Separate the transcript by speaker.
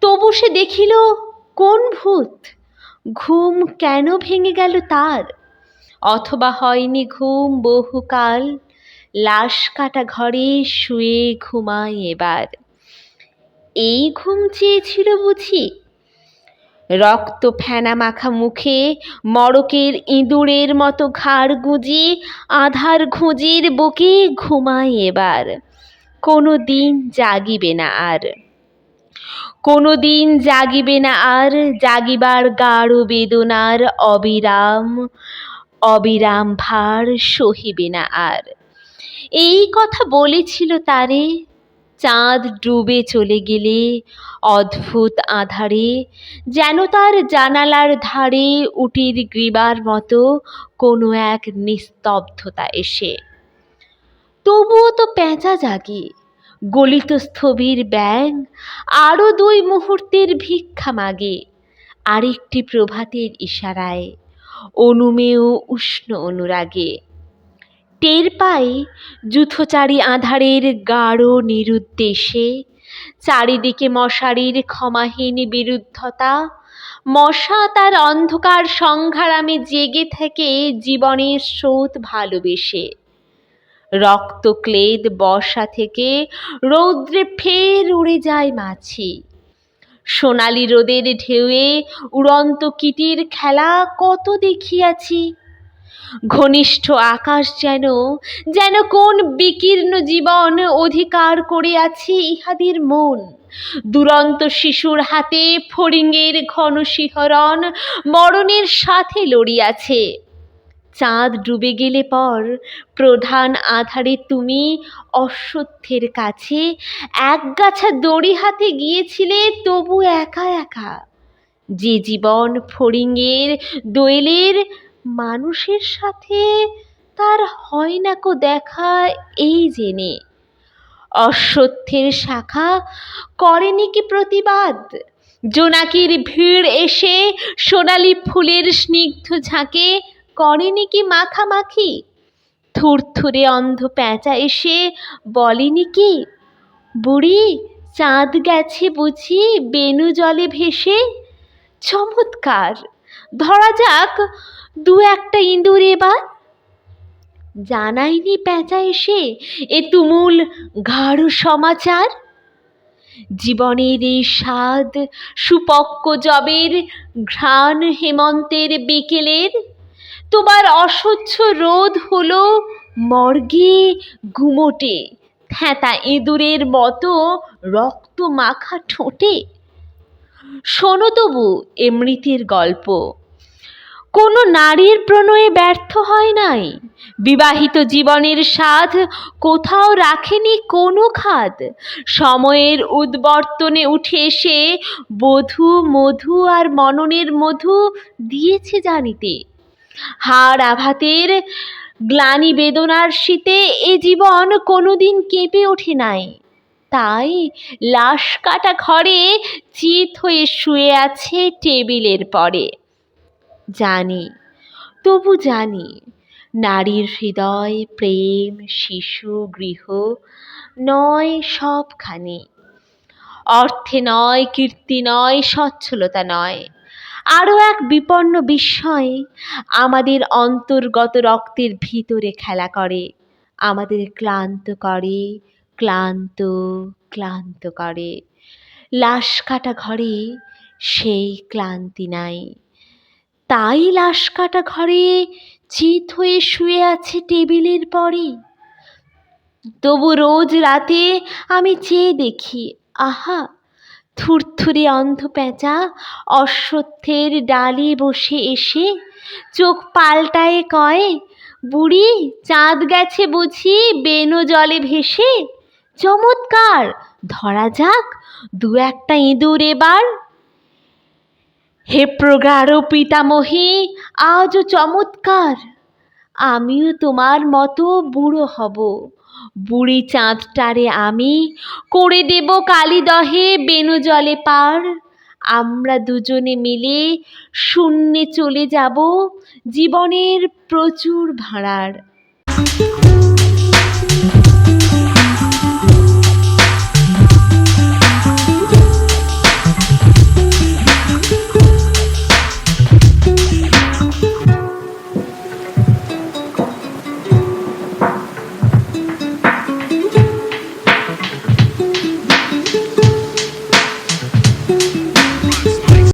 Speaker 1: তবু সে দেখিল, কোন ভূত? ঘুম কেন ভেঙে গেল তার? অথবা হয়নি ঘুম বহুকাল? লাশ কাটা ঘরে শুয়ে ঘুমায় এবার। এই ঘুম চেয়েছিল বুঝি? রক্ত ফেনা মাখা মুখে মড়কের ইঁদুরের মতো ঘাড় গুঁজি আধার খুঁজির বুকে ঘুমায় এবার। কোনো দিন জাগিবে না আর। কোনো দিন জাগিবে না আর, জাগিবার গাঢ় বেদনার অবিরাম অবিরাম ভার সহিবে না আর। এই কথা বলেছিল তারে, চাঁদ ডুবে চলে গেলে অদ্ভুত আধারে, যেন তার জানালার ধারে উটির গ্রীবার মতো কোনো এক নিস্তব্ধতা এসে। তবুও তো পেঁচা জাগে গলিত স্থবির ব্যাং আরও দুই মুহূর্তের ভিক্ষা মাগে। আরেকটি প্রভাতের ইশারায়, অনুমেয় উষ্ণ অনুরাগে। টের পাই যুথচারী আধারের গাঢ় নিরুদ্দেশে, চারিদিকে মশারির ক্ষমাহীন বিরুদ্ধতা, মশা তার অন্ধকার সংঘারামে জেগে থেকে জীবনের স্রোত ভালোবেসে। রক্তক্লেদ বর্ষা থেকে রৌদ্রে ফের উড়ে যায় মাছি। সোনালি রোদের ঢেউয়ে উড়ন্ত কিটির খেলা কত দেখিয়াছি। ঘনিষ্ঠ আকাশ যেন যেন কোন বিকীর্ণ জীবন অধিকার করিয়াছে ইহাদের মন। দুরন্ত শিশুর হাতে ফড়িংয়ের ঘন শিহরণ মরণের সাথে লড়িয়াছে। চাঁদ ডুবে গেলে পর প্রধান আধারে তুমি অশ্বত্থের কাছে। একগাছা দড়ি হাতে গিয়েছিলে, তবু একা একা। যে জীবন ফড়িংয়ের দোয়েলের মানুষের সাথে, তার হয় না কো দেখা এই জেনে। অশ্বত্থের শাখা করেনি কি প্রতিবাদ? জোনাকির ভিড় এসে সোনালি ফুলের স্নিগ্ধ ঝাঁকে করেনি কি মাখামাখি? থুরথুরে অন্ধ প্যাঁচা এসে বলেনি কি? বুড়ি, চাঁদ গেছে বুঝি, বেনু জলে ভেসে? চমৎকার! ধরা যাক, দু একটা ইঁদুর এবার? জানায়নি প্যাঁচা এসে, এ তুমুল গাঢ় সমাচার? জীবনের এই স্বাদ সুপক্ক জবের, ঘ্রাণ হেমন্তের বিকেলের? তোমার অসহ্য রোদ হলো মর্গে গুমোটে। থ্যাঁতা ইঁদুরের মতো রক্ত মাখা ঠোঁটে। শোনো তবু এমৃতের গল্প। কোনো নারীর প্রণয়ে ব্যর্থ হয় নাই। বিবাহিত জীবনের স্বাদ কোথাও রাখেনি কোনো খাদ। সময়ের উদ্বর্তনে উঠে এসে বধূ, মধু আর মননের মধু দিয়েছে জানিতে। হাড় আঘাতের গ্লানি বেদনার শীতে এ জীবন কোনোদিন কেঁপে ওঠে নাই। তাই লাশ কাটা ঘরে চিত হয়ে শুয়ে আছে টেবিলের পরে। জানি, তবু জানি, নারীর হৃদয়, প্রেম, শিশু, গৃহ নয় সবখানি। অর্থে নয়, কীর্তি নয়, সচ্ছলতা নয়। আরও এক বিপন্ন বিস্ময় আমাদের অন্তর্গত রক্তের ভিতরে খেলা করে। আমাদের ক্লান্ত করে, ক্লান্ত ক্লান্ত করে। লাশ কাটা ঘরে সেই ক্লান্তি নাই। তাই লাশ কাটা ঘরে চিত হয়ে শুয়ে আছে টেবিলের পরে। তবু রোজ রাতে আমি চেয়ে দেখি, আহা থুরথুরে অন্ধ পেঁচা অশ্বত্থের ডালে বসে এসে চোখ পাল্টায়ে কয়, বুড়ি, চাঁদ গেছে বুঝি বেনো জলে ভেসে। চমৎকার, ধরা যাক, দু একটা ইঁদুর এবার। হে প্রগাঢ় পিতামহী, আজও চমৎকার। আমিও তোমার মতো বুড়ো হব। বুড়ি চাঁদটারে আমি করে দেব কালীদহে বেনু জলে পার। আমরা দুজনে মিলে শূন্যে চলে যাব জীবনের প্রচুর ভাঁড়ার।